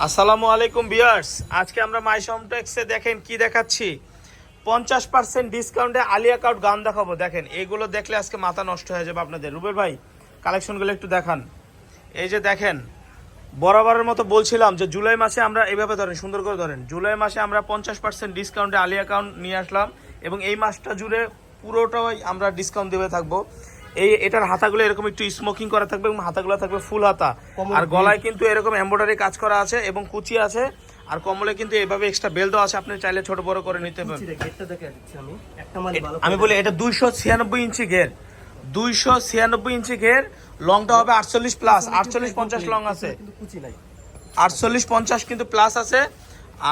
আসসালামু আলাইকুম বিয়ার্স আজকে আমরা মাই সমটেক্সে দেখেন কি দেখাচ্ছি। পঞ্চাশ পার্সেন্ট ডিসকাউন্টে আলিয়া কাউট গান দেখাবো। দেখেন, এগুলো দেখলে আজকে মাথা নষ্ট হয়ে যাবে আপনাদের। রুবেল ভাই কালেকশনগুলো একটু দেখান। এই যে দেখেন, বরাবরের মতো বলছিলাম যে জুলাই মাসে আমরা এভাবে ধরেন, সুন্দর করে ধরেন, জুলাই মাসে আমরা পঞ্চাশ পার্সেন্ট ডিসকাউন্টে আলিয়া কাউন্ট নিয়ে আসলাম এবং এই মাসটা জুড়ে পুরোটাই আমরা ডিসকাউন্ট দেবে থাকব। এই এটার হাতাগুলো এরকম একটু স্মোকিং করা থাকবে এবং হাতাগুলো থাকবে ফুল হাতা। আর গলায় কিন্তু এরকম এমব্রয়ডারি কাজ করা আছে এবং কুচি আছে। আর কমলে কিন্তু এভাবে এক্সট্রা বেল দেওয়া আছে আপনি চাইলে ছোট বড় করে নিতে দিচ্ছি আমি। বলি এটা দুইশো ছিয়ানব্বই ইঞ্চি ঘের। দুইশো ছিয়ানব্বই ইঞ্চি ঘের। লংটা হবে আটচল্লিশ প্লাস আটচল্লিশ পঞ্চাশ লং আছে। আটচল্লিশ পঞ্চাশ কিন্তু প্লাস আছে।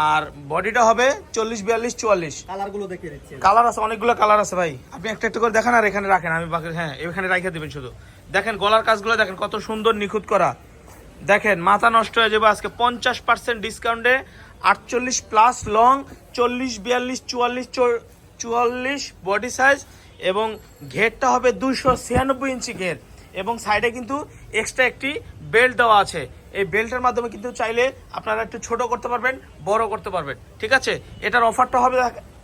আর বডিটা হবে চল্লিশ বিয়াল্লিশ চুয়াল্লিশ। কালার দিচ্ছি আছে অনেকগুলো কালার আছে ভাই। আপনি একটা একটা করে দেখেন আর এখানে রাখেন। আমি বাকি হ্যাঁ এখানে রাখে দেবেন শুধু। দেখেন গলার কাজগুলো দেখেন কত সুন্দর নিখুঁত করা। দেখেন মাথা নষ্ট হয়ে যাবে আজকে পঞ্চাশ পার্সেন্ট ডিসকাউন্টে আটচল্লিশ প্লাস লং চল্লিশ বিয়াল্লিশ চুয়াল্লিশ চুয়াল্লিশ বডি সাইজ এবং ঘেরটা হবে দুইশো ছিয়ানব্বই ইঞ্চি ঘের। এবং সাইডে কিন্তু এক্সট্রা একটি বেল্ট দেওয়া আছে। এই বেল্টের মাধ্যমে কিন্তু চাইলে আপনারা একটু ছোট করতে পারবেন বড় করতে পারবেন। ঠিক আছে? এটার অফারটা হবে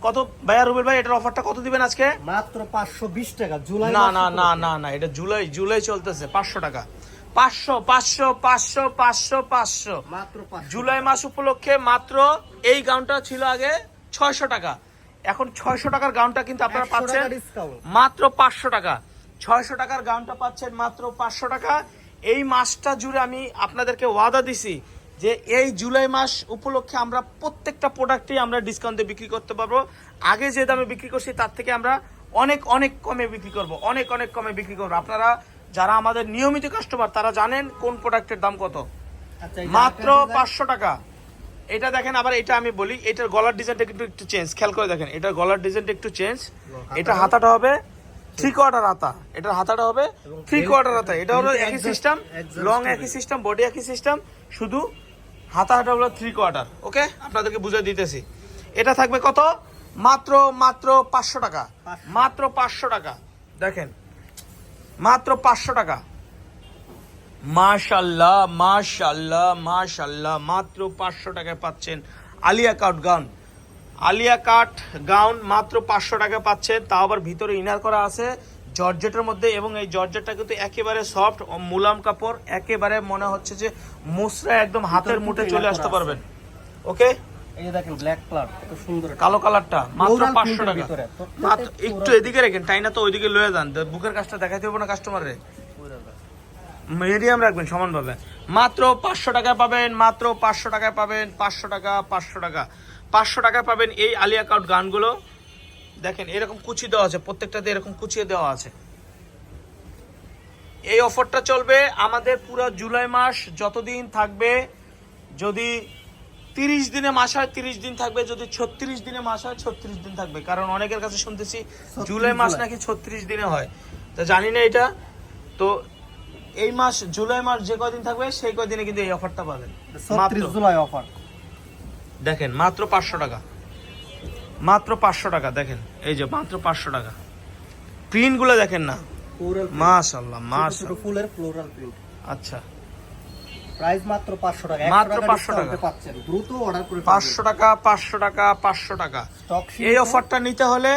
কত? ভাইয়া রুবেল ভাই এটার অফারটা কত দিবেন আজকে? মাত্র পাঁচশো বিশ টাকা। জুলাই না না না না না এটা জুলাই জুলাই চলতেছে পাঁচশো টাকা। পাঁচশো পাঁচশো পাঁচশো পাঁচশো পাঁচশো। মাত্র জুলাই মাস উপলক্ষে মাত্র এই গাউনটা ছিল আগে ছয়শো টাকা। এখন ছয়শো টাকার গাউনটা কিন্তু আপনারা পাচ্ছেন মাত্র পাঁচশো টাকা। ছয়শো টাকার গাউনটা পাচ্ছেন মাত্র পাঁচশো টাকা। এই মাসটা জুড়ে আমি আপনাদেরকে ওয়াদা দিছি যে এই জুলাই মাস উপলক্ষে আমরা প্রত্যেকটা প্রোডাক্টই আমরা ডিসকাউন্টে বিক্রি করতে পারব। আগে যে দামে বিক্রি করছি তার থেকে আমরা অনেক অনেক কমে বিক্রি করব। অনেক অনেক কমে বিক্রি করব। আপনারা যারা আমাদের নিয়মিত কাস্টমার তারা জানেন কোন প্রোডাক্টের দাম কত। আচ্ছা, মাত্র পাঁচশো টাকা। এটা দেখেন আবার এটা আমি বলি এটার গলার ডিজাইনটা কিন্তু একটু চেঞ্জ খেয়াল করে দেখেন এটার গলার ডিজাইনটা একটু চেঞ্জ এটা হাতাটা হবে থ্রি কোয়ার্টার হাতা এটার হাতাটা হবে থ্রি কোয়ার্টার হাতা এটা হলো একই সিস্টেম লং। একই সিস্টেম বডি একই সিস্টেম শুধু হাতাটা হলো থ্রি কোয়ার্টার ওকে আপনাদেরকে বুঝে দিতেছি। এটা থাকবে কত? মাত্র মাত্র পাঁচশো টাকা। মাত্র পাঁচশো টাকা। দেখেন মাত্র পাঁচশো টাকা। মাশাল্লাহ মাশাল্লাহ মাশাল্লাহ মাত্র পাঁচশো টাকায় পাচ্ছেন Alia cut gown Alia cut gown মাত্র পাঁচশো টাকা পাচ্ছেন তাও আবার ভিতরে ইনার করা আছে। জর্জেটের মধ্যে এবং এই জর্জেটটা কিন্তু একেবারে সফট মুলাম কাপড় একেবারে মনে হচ্ছে যে মুসরা একদম হাতের মুঠে চলে আসতে পারবেন। ওকে এই দেখেন ব্ল্যাক কালার কত সুন্দর কালো কালারটা মাত্র Floral পাঁচশো print এর টাকা মাত্র একটু এদিকে রেখেন টাইনা তো ওইদিকে লয়ে যান। বুকের কাজটা দেখাইতে হবে না মিডিয়াম রাখবেন সমানভাবে। মাত্র পাঁচশো টাকায় পাবেন মাত্র পাঁচশো টাকায় পাবেন পাঁচশো টাকা পাঁচশো টাকা। পাঁচশো টাকায় পাবেন এই আলিয়া কাউট গানগুলো। দেখেন এরকম কুচি দেওয়া আছে প্রত্যেকটাতে এরকম কুচিয়ে দেওয়া আছে। এই অফারটা চলবে আমাদের পুরো জুলাই মাস যতদিন থাকবে যদি তিরিশ দিনে মাস হয় তিরিশ দিন থাকবে যদি ছত্রিশ দিনে মাস হয় ছত্রিশ দিন থাকবে। কারণ অনেকের কাছে শুনতেছি জুলাই মাস নাকি ছত্রিশ দিনে হয়। তা জানি না এটা। তো এই মাস জুলাই মাস যে কদিন থাকবে সেই কদিনে কিন্তু এই অফারটা পাবেন। July offer. দেখেন মাত্র পাঁচশো টাকা। মাত্র পাঁচশো টাকা দেখেন এই যে মাত্র পাঁচশো টাকা। প্রিন্টগুলো দেখেন না। মাশাল্লাহ মাশাল্লাহ ফুলের ফ্লোরাল প্রিন্ট আচ্ছা। প্রাইস মাত্র 500 টাকা। মাত্র 500 টাকা। পাচ্ছেন। দ্রুত অর্ডার করে পাঁচশো টাকা পাঁচশো টাকা পাঁচশো টাকা। এই অফারটা নিতে হলে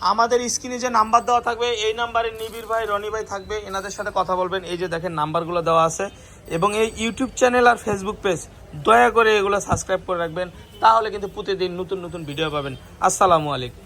আমাদের স্ক্রিনে যে নাম্বার দেওয়া থাকবে এই নাম্বারে নিবিড় ভাই রনি ভাই থাকবে। এনাদের সাথে কথা বলবেন। এই যে দেখেন নাম্বারগুলো দেওয়া আছে। এবং এই ইউটিউব চ্যানেল আর ফেসবুক পেজ দয়া করে এগুলো সাবস্ক্রাইব করে রাখবেন, তাহলে কিন্তু প্রতিদিন নতুন নতুন ভিডিও পাবেন। আসসালামু আলাইকুম।